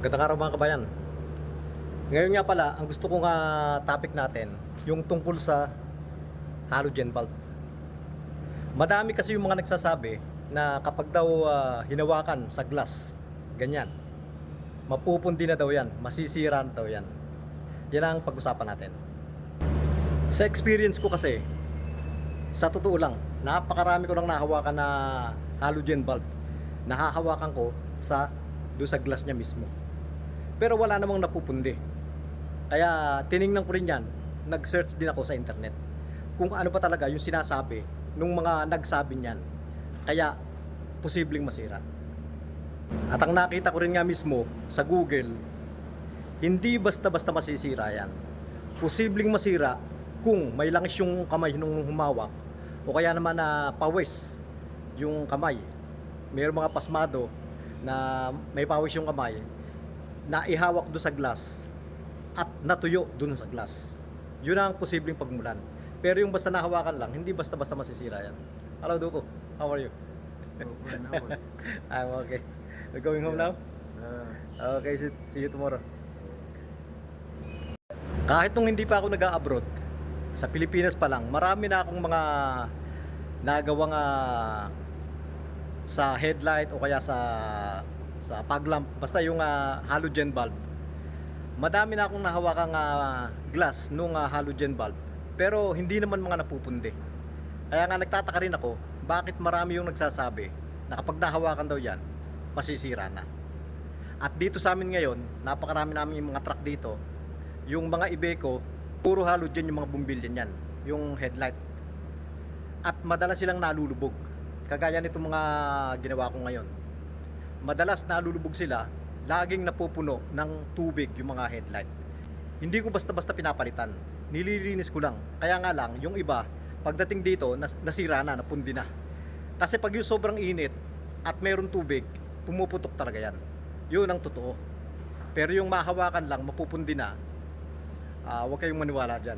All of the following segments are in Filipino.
Magandang araw mga kabayan. Ngayon nga pala, ang gusto kong ah, topic natin, yung tungkol sa halogen bulb. Madami kasi yung mga nagsasabi na kapag daw ah, hinawakan sa glass, ganyan, mapupundi na daw yan, masisira na daw yan. Yan ang pag-usapan natin. Sa experience ko kasi, sa totoo lang, napakarami ko nang nahawakan na halogen bulb. Nahahawakan ko sa doon sa glass niya mismo. Pero wala namang napupundi. Kaya tiningnan ko rin yan, nag-search din ako sa internet. Kung ano pa talaga yung sinasabi nung mga nagsabi niyan. Kaya posibleng masira. At ang nakita ko rin nga mismo sa Google, hindi basta-basta masisira yan. Posibleng masira kung may langis yung kamay nung humawak o kaya naman na pawis yung kamay. Mayroong mga pasmado na may pawis yung kamay na ihawak doon sa glass at natuyo doon sa glass. Yun ang posibleng pagmulan. Pero yung basta nahawakan lang, hindi basta-basta masisira yan. Hello, Duko. How are you? I'm okay. We're going home now? Okay, see, you tomorrow. Kahit nung hindi pa ako nag-abroad, sa Pilipinas pa lang, marami na akong mga nagawang ah, sa headlight o kaya sa sa paglamp, basta yung ah, halogen bulb. Madami na akong nahawakang ah, glass nung ah, halogen bulb, pero hindi naman mga napupundi. Kaya nga nagtataka rin ako, bakit marami yung nagsasabi na kapag nahawakan daw yan, masisira na. At dito sa amin ngayon, napakarami namin yung mga truck dito. Yung mga Ibeco, puro halogen yung mga bumbilya niyan, yung headlight. At madalas silang nalulubog. Kagaya nito mga ginawa ko ngayon. Madalas nalulubog sila, laging napupuno ng tubig yung mga headlight. Hindi ko basta-basta pinapalitan. Nililinis ko lang. Kaya nga lang, yung iba, pagdating dito, nas- nasira na, napundi na. Kasi pag yung sobrang init at meron tubig, pumuputok talaga yan. Yun ang totoo. Pero yung mahawakan lang, mapupundi na, ah huwag kayong maniwala dyan.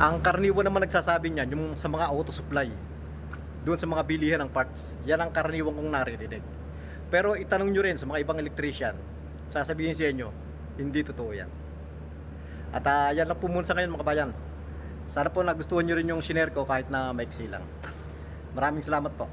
Ang karaniwan naman nagsasabi niyan, yung sa mga auto supply, doon sa mga bilihan ng parts, yan ang karaniwan kong naririnig. Pero itanong nyo rin sa mga ibang electrician, sasabihin sa inyo, hindi totoo yan. At ah, yan lang po muna sa ngayon mga kabayan. Sana po nagustuhan nyo rin yung share ko kahit na maiksi lang. Maraming salamat po.